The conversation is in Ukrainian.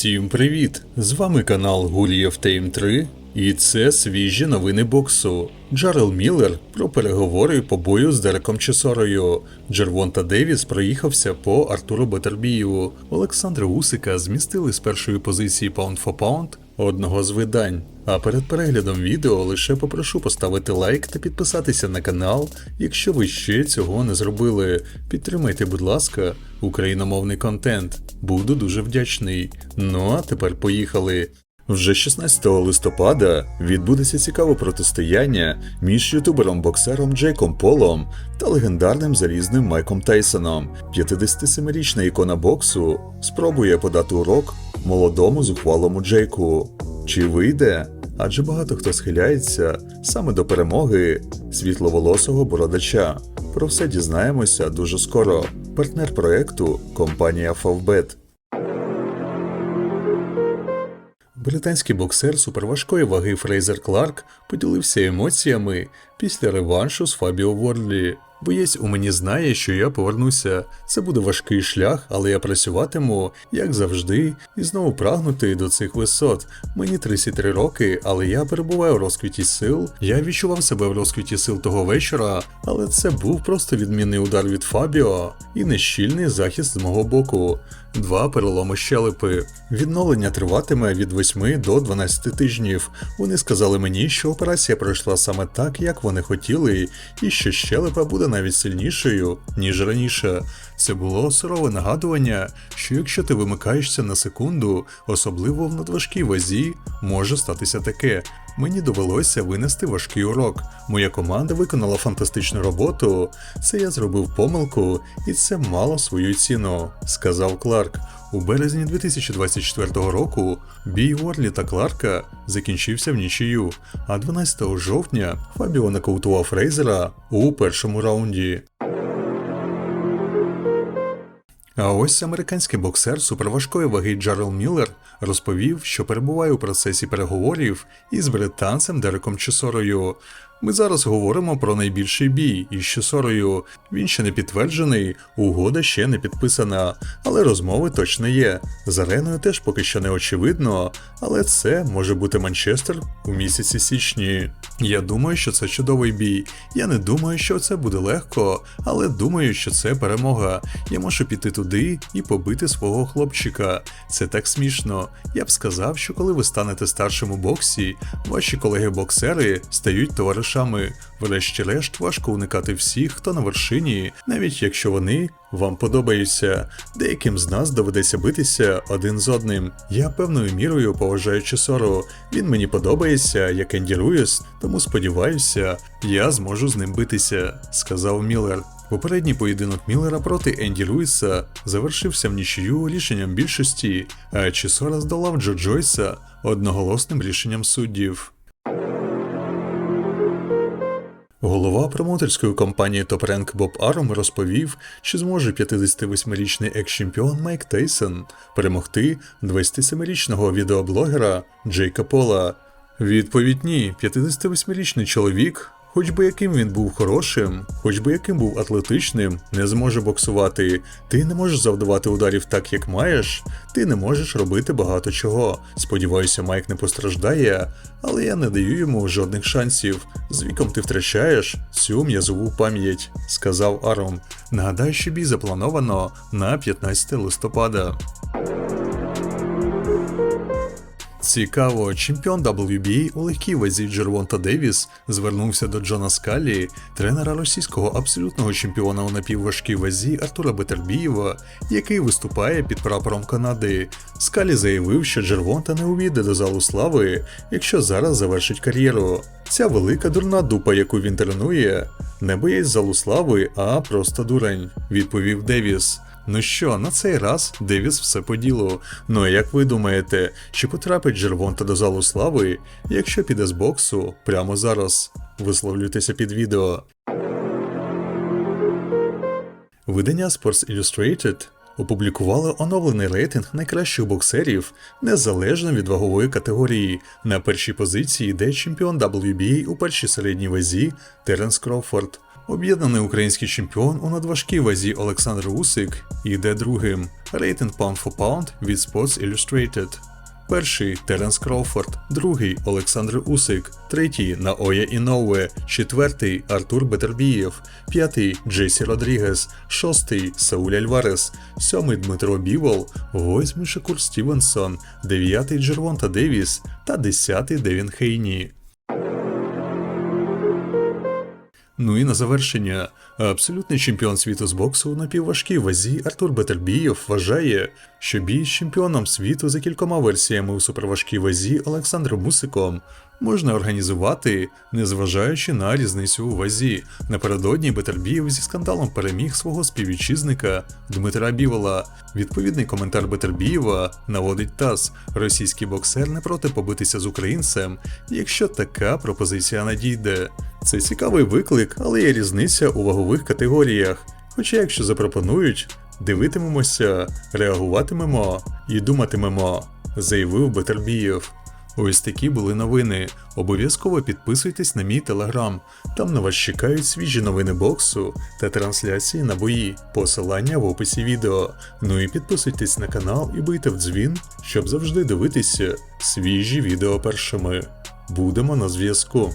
Всім привіт! З вами канал Гулієв Тейм 3 і це свіжі новини боксу. Джарел Міллер про переговори по бою з Дереком Чесорою. Джервонта Девіс проїхався по Артуру Бетербію. Олександра Усика змістили з першої позиції Pound for Pound одного з видань. А перед переглядом відео лише попрошу поставити лайк та підписатися на канал, якщо ви ще цього не зробили. Підтримайте, будь ласка, україномовний контент. Буду дуже вдячний. Ну а тепер поїхали. Вже 16 листопада відбудеться цікаве протистояння між ютубером-боксером Джейком Полом та легендарним залізним Майком Тейсоном. 57-річна ікона боксу спробує подати урок молодому зухвалому Джейку. Чи вийде? Адже багато хто схиляється саме до перемоги світловолосого бородача. Про все дізнаємося дуже скоро. Партнер проекту компанія Favbet. Британський боксер суперважкої ваги Фрейзер Кларк поділився емоціями після реваншу з Фабіо Вордлі. Боєць у мені знає, що я повернуся. Це буде важкий шлях, але я працюватиму, як завжди, і знову прагнути до цих висот. Мені 33 роки, але я перебуваю в розквіті сил. Я відчував себе в розквіті сил того вечора, але це був просто відмінний удар від Фабіо і нещільний захист з мого боку. Два переломи щелепи. Відновлення триватиме від 8 до 12 тижнів. Вони сказали мені, що операція пройшла саме так, як вони хотіли, і що щелепа буде навіть сильнішою, ніж раніше. Це було сурове нагадування, що якщо ти вимикаєшся на секунду, особливо в надважкій вазі, може статися таке. Мені довелося винести важкий урок. Моя команда виконала фантастичну роботу. Це я зробив помилку, і це мало свою ціну, сказав Кларк. У березні 2024 року бій Уорлі та Кларка закінчився в нічию, а 12 жовтня Фабіо нокаутував Фрейзера у першому раунді. А ось американський боксер суперважкої ваги Джарел Міллер розповів, що перебуває у процесі переговорів із британцем Дереком Чесорою. Ми зараз говоримо про найбільший бій із Чесорою. Він ще не підтверджений, угода ще не підписана, але розмови точно є. З ареною теж поки що не очевидно, але це може бути Манчестер у місяці січні. Я думаю, що це чудовий бій. Я не думаю, що це буде легко, але думаю, що це перемога. Я можу піти туди і побити свого хлопчика. Це так смішно. Я б сказав, що коли ви станете старшим у боксі, ваші колеги-боксери стають товаришами. Врешті-решт важко уникати всіх, хто на вершині, навіть якщо вони вам подобаються. Деяким з нас доведеться битися один з одним. Я певною мірою поважаю Чесору. Він мені подобається, як Енді Руїс, тому сподіваюся, я зможу з ним битися, сказав Міллер. Попередній поєдинок Міллера проти Енді Луїса завершився в нічию рішенням більшості, а Чесора здолав Джо Джойса одноголосним рішенням суддів. Голова промоторської компанії Rank Боб Аром розповів, чи зможе 58-річний екс-чемпіон Майк Тейсон перемогти 27-річного відеоблогера Джейка Пола. Відповідь ні, 58-річний чоловік, хоч би яким він був хорошим, хоч би яким був атлетичним, не зможе боксувати. Ти не можеш завдавати ударів так, як маєш, ти не можеш робити багато чого. Сподіваюся, Майк не постраждає, але я не даю йому жодних шансів. З віком ти втрачаєш цю м'язову пам'ять, сказав Аром. Нагадаю, що бій заплановано на 15 листопада. Цікаво, чемпіон WBA у легкій вазі Джервонта Девіс звернувся до Джона Скалі, тренера російського абсолютного чемпіона у напівважкій вазі Артура Бетербієва, який виступає під прапором Канади. Скалі заявив, що Джервонта не увійде до залу слави, якщо зараз завершить кар'єру. Ця велика дурна дупа, яку він тренує, не боїть залу слави, а просто дурень, відповів Девіс. Ну що, на цей раз Девіс все по. Ну а як ви думаєте, чи потрапить Джервонта до залу слави, якщо піде з боксу прямо зараз? Висловлюйтеся під відео. Видання Sports Illustrated опублікувало оновлений рейтинг найкращих боксерів незалежно від вагової категорії. На першій позиції йде чемпіон WBA у першій середній вазі Теренс Кроуфорд. Об'єднаний український чемпіон у надважкій вазі Олександр Усик йде другим. Рейтинг Pound for Pound від Sports Illustrated. Перший Теренс Кроуфорд, другий Олександр Усик, третій Наоя Іноуе, четвертий Артур Бетербієв, п'ятий Джесі Родрігес, шостий Сауль Альварес, сьомий Дмитро Бівол, восьмий Шакур Стівенсон, дев'ятий Джервонта Девіс та десятий Девін Хейні. Ну і на завершення, абсолютний чемпіон світу з боксу у напівважкій вазі Артур Бетербієв вважає, що бій з чемпіоном світу за кількома версіями у суперважкій вазі Олександром Мусиком можна організувати, незважаючи на різницю у вазі. Напередодні Бетербієв зі скандалом переміг свого співвітчизника Дмитра Бівола. Відповідний коментар Бетербієва наводить ТАСС. Російський боксер не проти побитися з українцем, якщо така пропозиція надійде. Це цікавий виклик, але є різниця у вагових категоріях. Хоча, якщо запропонують, дивитимемося, реагуватимемо і думатимемо, заявив Бетербієв. Ось такі були новини. Обов'язково підписуйтесь на мій телеграм. Там на вас чекають свіжі новини боксу та трансляції на бої. Посилання в описі відео. Ну і підписуйтесь на канал і бийте в дзвін, щоб завжди дивитися свіжі відео першими. Будемо на зв'язку.